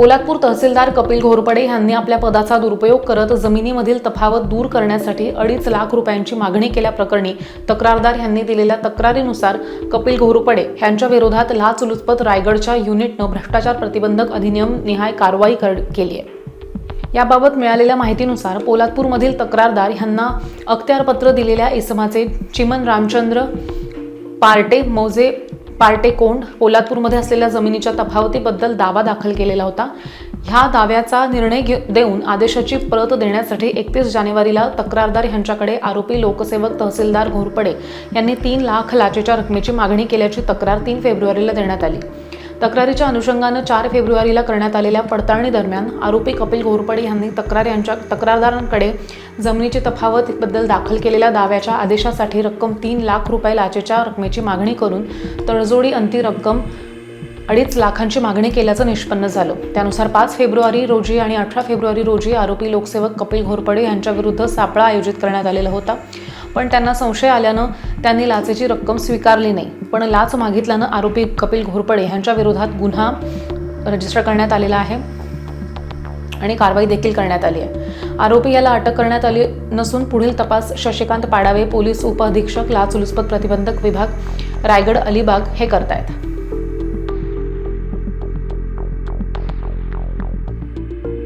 पोलादपूर तहसीलदार कपिल घोरपडे यांनी आपल्या पदाचा दुरुपयोग करत जमिनीमधील तफावत दूर करण्यासाठी अडीच लाख रुपयांची मागणी केल्याप्रकरणी तक्रारदार यांनी दिलेल्या तक्रारीनुसार कपिल घोरपडे यांच्या विरोधात लाचलुचपत रायगडच्या युनिटनं भ्रष्टाचार प्रतिबंधक अधिनियम निहाय कारवाई कर- केली आहे. याबाबत मिळालेल्या माहितीनुसार पोलादपूरमधील तक्रारदार यांना अख्त्यारपत्र दिलेल्या इसमाचे चिमन रामचंद्र पार्टे मौजे पार्टे कोंड पोलादपूरमध्ये असलेल्या जमिनीच्या तफावतीबद्दल दावा दाखल केलेला होता. ह्या दाव्याचा निर्णय घे देऊन आदेशाची प्रत देण्यासाठी एकतीस जानेवारीला तक्रारदार यांच्याकडे आरोपी लोकसेवक तहसीलदार घोरपडे यांनी तीन लाख लाचेच्या रकमेची मागणी केल्याची तक्रार तीन फेब्रुवारीला देण्यात आली. तक्रारीच्या अनुषंगानं चार फेब्रुवारीला करण्यात आलेल्या पडताळणी दरम्यान आरोपी कपिल घोरपडे यांनी तक्रार यांच्या तक्रारदारांकडे जमिनीची तफावतबद्दल दाखल केलेल्या दाव्याच्या आदेशासाठी रक्कम तीन लाख रुपये लाचेच्या रकमेची मागणी करून तडजोडी अंती रक्कम अडीच लाखांची मागणी केल्याचं निष्पन्न झालं. त्यानुसार पाच फेब्रुवारी रोजी आणि अठरा फेब्रुवारी रोजी आरोपी लोकसेवक कपिल घोरपडे यांच्याविरुद्ध सापळा आयोजित करण्यात आलेला होता. पण त्यांना संशय आल्यानं त्यांनी लाचेची रक्कम स्वीकारली नाही. पण लाच मागितल्यानं आरोपी कपिल घोरपडे यांच्या विरोधात गुन्हा रजिस्टर करण्यात आलेला आहे आणि कारवाई देखील करण्यात आली आहे. आरोपी याला अटक करण्यात आली नसून पुढील तपास शशिकांत पाडावे पोलीस उपअधीक्षक लाचलुचपत प्रतिबंधक विभाग रायगड अलिबाग हे करतायत.